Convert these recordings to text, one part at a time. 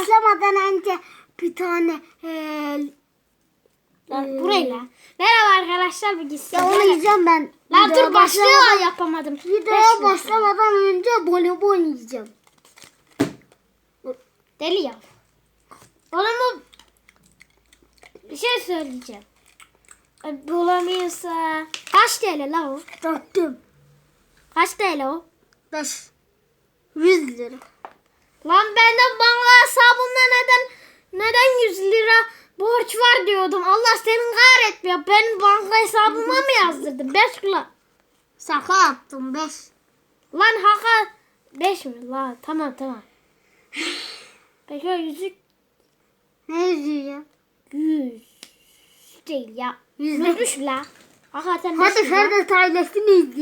başlamadan önce bir tane eee Lan burayla. Merhaba arkadaşlar bugün ya sizlerle- onu yiyeceğim ben. Lan dur başlıyor yapamadım. Videoya başlamadan önce voleybol yiyeceğim. Deli ya. Oğlum bir şey söyleyeceğim. Bulamıyorsa. Kaç TL la o? Dörttüm. Kaç TL o? Beş. Yüz lira. Lan benden banka hesabımda neden neden 100 lira borç var diyordum. Allah senin kahretmiyor. Ben banka hesabıma mı yazdırdın? 5 kula. Şaka yaptım beş. Lan haka 5 mi? La tamam tamam. Peki o yüzük Ne yüzüğü ya? 100 değil ya. Yüz Yüzmüş la. Hakikaten Hadi 500 la. Ferdet ailesini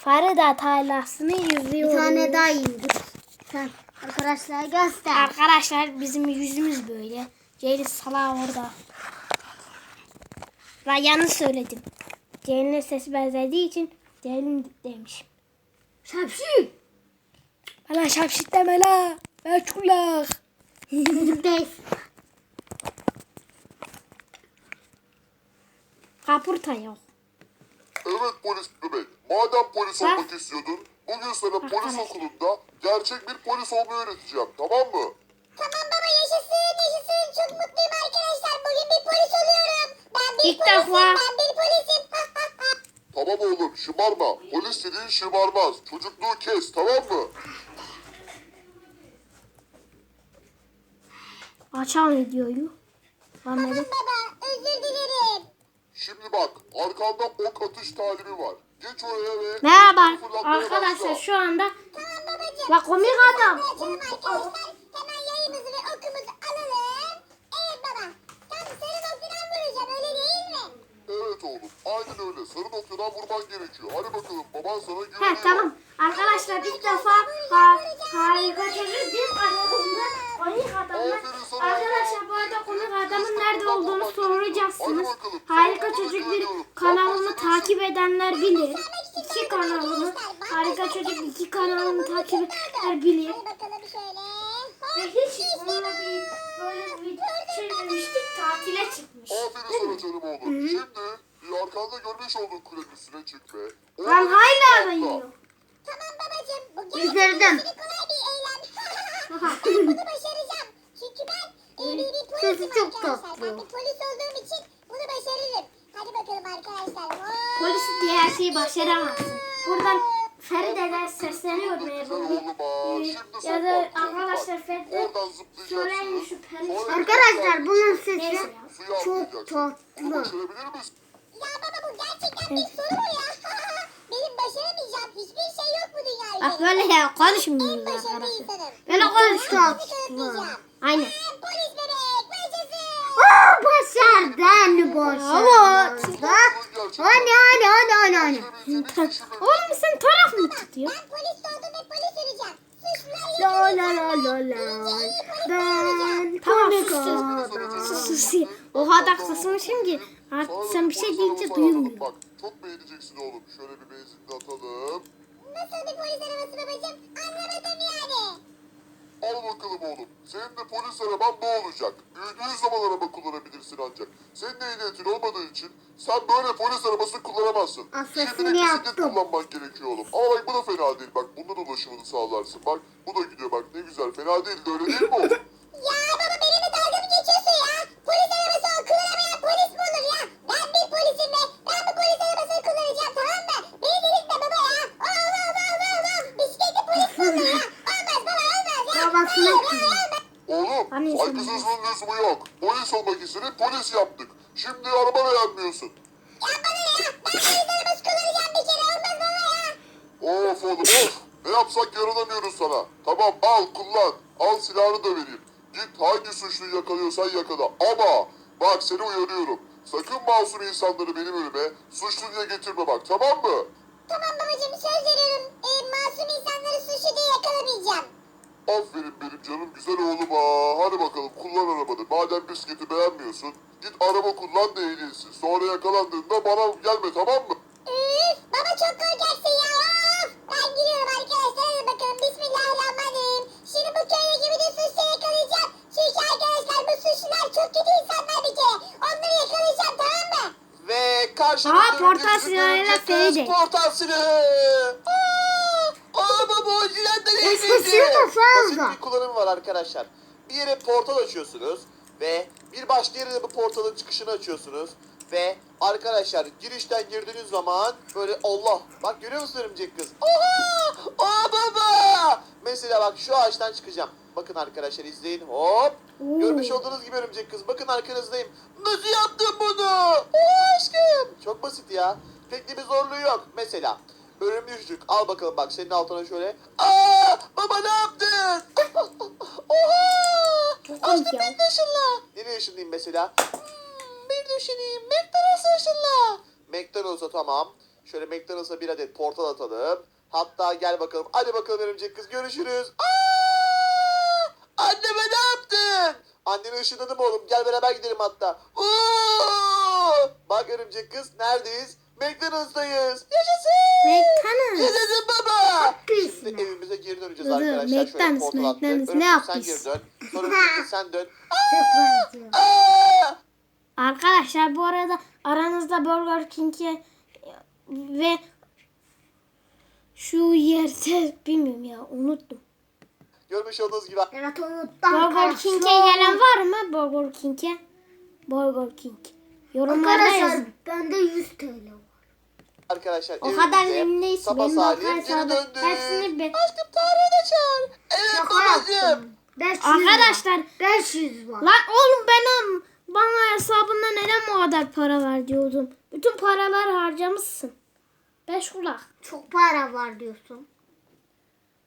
izleyelim. Evet. Farida taylasını Bir tane daha dur. Sen arkadaşlar göster. Arkadaşlar bizim yüzümüz böyle. Ceylin salağı orada. Ben yanlış söyledim. Ceylin'in sesi benzediği için Ceylin demişim. Şapşi. Bana şapşit deme la. Ben kulak. Yüzükteyiz. Kapurta yok. Evet polis bebek. Madem polis Ha? olmak istiyordun, bugün sana polis okulunda gerçek bir polis olmayı öğreteceğim. Tamam mı? Tamam baba yaşasın yaşasın. Çok mutluyum arkadaşlar. Bugün bir polis oluyorum. Ben bir İlk polisim. defa. Ben bir polisim. Tamam oğlum şımarma. Polis dediğin şımarmaz. Çocukluğu kes tamam mı? Açan videoyu. Dedim. baba. Arkanda ok atış talimi var. Geç oraya ve... Merhaba arkadaşlar başla. şu anda Tamam babacığım. La komik adam. Hemen yayımızı ve okumuzu alalım. Evet baba. Tam sarı noktadan vuracağım öyle değil mi? Evet oğlum aynen öyle. Sarı noktadan vurman gerekiyor. Hadi bakalım baban sana güveniyor. He tamam. Arkadaşlar ilk defa ha, harika çocuk bir kanalında komik adamlar. Arkadaşlar bu arada komik adamın nerede olduğunu soracaksınız. Harika çocuk bir kanalımı takip edenler bilir. İki kanalımı harika çocuk iki kanalımı takip edenler bilir. Hadi bakalım şöyle. Ve hiç onunla bir böyle bir şey demiştik tatile çıkmış. Aferin sana canım oğlum. Şimdi bir arkanda görmüş olduğun kulenin üstüne çık ve... Lan Orada hala atla. yiyor. Tamam babacığım. Bu ben bunu başaracağım. Çünkü ben e, bir, polisim çok arkadaşlar. Ben bir polis olduğum için başarırım. Hadi bakalım arkadaşlar. Hop. Polis diye her şeyi başaramazsın. Buradan Feride'den sesleniyorum. Ee, Şimdi Ya da arkadaşlar. Feride söyleyin şu. Sonra Arkadaşlar bunun sesi çok tatlı. Ya baba bu gerçekten bir soru mu ya? Benim başaramayacağım hiçbir şey yok bu dünya Bak böyle ya En konuşmuyoruz başarılı arkadaşlar. insanım. Böyle kanıtlayacağım. Aynen. Ben polis bebek başlasın. Başardın başardın. Hani hani hani hani hani. Oğlum sen taraf mı tutuyor? Ben polis oldum ve polis olacağım. Suçlular La la la la la. Ben Tamam, sus, sus. Sus sus. O kadar kısmışım ki artık sen bir şey deyince duymuyorum. Bak çok beğeneceksin oğlum. Şöyle bir benzinli atalım. Nasıl bir polis arabası babacığım? Anlamadım yani. Al bakalım oğlum. Senin de polis araban bu olacak. Büyüdüğün zaman araba kullanabilirsin ancak. Senin ehliyetin olmadığı için sen böyle polis arabası kullanamazsın. Şimdi de bisiklet yaptım. kullanman gerekiyor oğlum. Ama bak bu da fena değil. Bak bunda da ulaşımını sağlarsın. Bak bu da gidiyor bak ne güzel. Fena değil de öyle değil mi oğlum? Ya baba benimle dalga mı geçiyorsun ya? Polis arabası o kullanamayan polis mi olur ya? Ben bir polisim ve ben bu polis arabasını kullanacağım tamam mı? Beni delirtme baba ya. Allah Allah Allah Allah. Bisikletli polis mi olur ya? Olmaz baba olmaz ya. Babasına Hayır, kızıyor. hayır, olmaz. Hani saygısızlığın lüzumu yok. Polis olmak istedin polis yaptık. Şimdi araba beğenmiyorsun. Ya bana ya. Ben arabası kullanacağım bir kere. Olmaz baba ya. Of oğlum of. Ne yapsak yaranamıyoruz sana. Tamam al kullan. Al silahını da vereyim. Git hangi suçluyu yakalıyorsan yakala. Ama bak seni uyarıyorum. Sakın masum insanları benim önüme suçlu diye getirme bak tamam mı? Tamam babacığım söz veriyorum. Ee, masum insanları suçlu diye yakalamayacağım. Aferin benim canım güzel oğluma. Hadi bakalım kullan arabanı. Madem bisikleti beğenmiyorsun git araba kullan da eğlensin. Sonra yakalandığında bana gelme tamam mı? Baba çok korkaksın ya. Ben giriyorum arkadaşlar. Hadi bakalım bismillahirrahmanirrahim. Şimdi bu köyde gibi de suçla yakalayacağım. Çünkü arkadaşlar bu suçlular çok kötü insanlar bir kere. Onları yakalayacağım tamam mı? Ve karşınızda Aa, portal silahıyla seyredin. Portal silahı. Aa, aa baba o silah da fazla. Basit bir kullanımı var arkadaşlar. Bir yere portal açıyorsunuz ve bir başka yere de bu portalın çıkışını açıyorsunuz. Ve arkadaşlar girişten girdiğiniz zaman böyle Allah bak görüyor musun örümcek kız? Oha! Aa baba! Mesela bak şu ağaçtan çıkacağım. Bakın arkadaşlar izleyin hop. Oo. Görmüş olduğunuz gibi örümcek kız. Bakın arkanızdayım. Nasıl yaptın bunu? Oo aşkım. Çok basit ya. Pek de bir zorluğu yok. Mesela örümcük al bakalım bak senin altına şöyle. Aa baba ne yaptın? Oha! Aşkım ya. ben de ışınla. Nereye ışınlayayım mesela? Hmm, bir düşüneyim. McDonald's'a ışınla. McDonald's'a tamam. Şöyle McDonald's'a bir adet portal atalım. Hatta gel bakalım. Hadi bakalım örümcek kız görüşürüz. Aa! Anneme ne yaptın? Anneni ışınladım oğlum. Gel beraber gidelim hatta. Oo! Bak örümcek kız neredeyiz? McDonald's'tayız. Yaşasın. McDonald's. Yaşasın baba. Pis mi? evimize geri döneceğiz Dur, arkadaşlar. Şöyle McDonald's, portal. McDonald's. Örümcek Ne sen yapmış? geri dön. Sonra örümcek sen dön. Çok benziyor. Aa! Arkadaşlar bu arada aranızda Burger King'e ve şu yerde bilmiyorum ya unuttum. Görmüş olduğunuz gibi Evet unuttum. Burger King'e gelen var mı? Burger King'e. Burger King. Yorumlarda Arkadaşlar yazın. bende 100 TL var. Arkadaşlar O kadar emindeyiz. sapa Benim de döndük. hepsini be- Aşkım Tarık'ı da çağır. Evet babacığım. yaptım. 500 Arkadaşlar var. 500 var. lan oğlum ben am- bana hesabında neden bu kadar para var diyordum. Bütün paraları harcamışsın. Beş kulak. Çok para var diyorsun.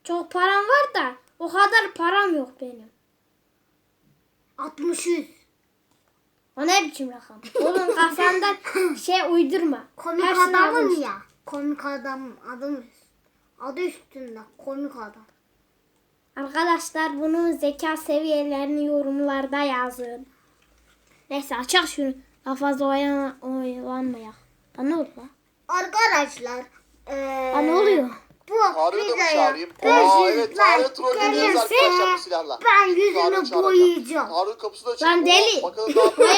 Çok param var da o kadar param yok benim. 60 100. O ne biçim rakam? Oğlum kafandan şey uydurma. Komik Hepsini adamım almış. ya. Komik adam adım adı üstünde komik adam. Arkadaşlar bunun zeka seviyelerini yorumlarda yazın. Neyse açak şunu. Daha fazla oyan, oyalanmayak. Ha ne oldu lan? Arkadaşlar eee Ha ne oluyor? Bu Tarık'ı da mı videoya çağırayım? 500 Aa evet like Tarık'ı trolleyeceğiz arkadaşlar bu gelirse silahla. ben Tarık'ı çağıracağım. boyayacağım. Tarık kapısı da açık. Oo, deli. Bakalım ne yapıyor.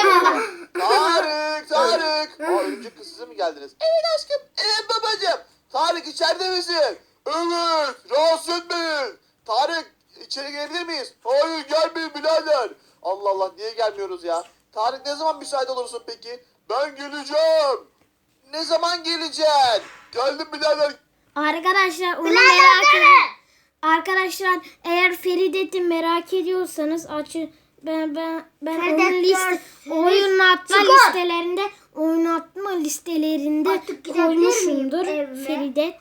Tarık, Tarık. Aa örümcek kız size mi geldiniz? Evet aşkım. Evet babacığım. Tarık içeride misin? Evet. Rahatsız etmeyin. Tarık içeri gelebilir miyiz? Hayır gelmeyin birader. Allah Allah niye gelmiyoruz ya? Tarık ne zaman müsait olursun peki? Ben geleceğim. Ne zaman geleceksin? Geldim birader. Arkadaşlar onu merak ediyorum. Arkadaşlar eğer Feridet'i merak ediyorsanız açın ben ben ben liste görsün. oyun atma Çıkar. listelerinde oyun atma listelerinde Artık koymuşumdur evime? Feridet.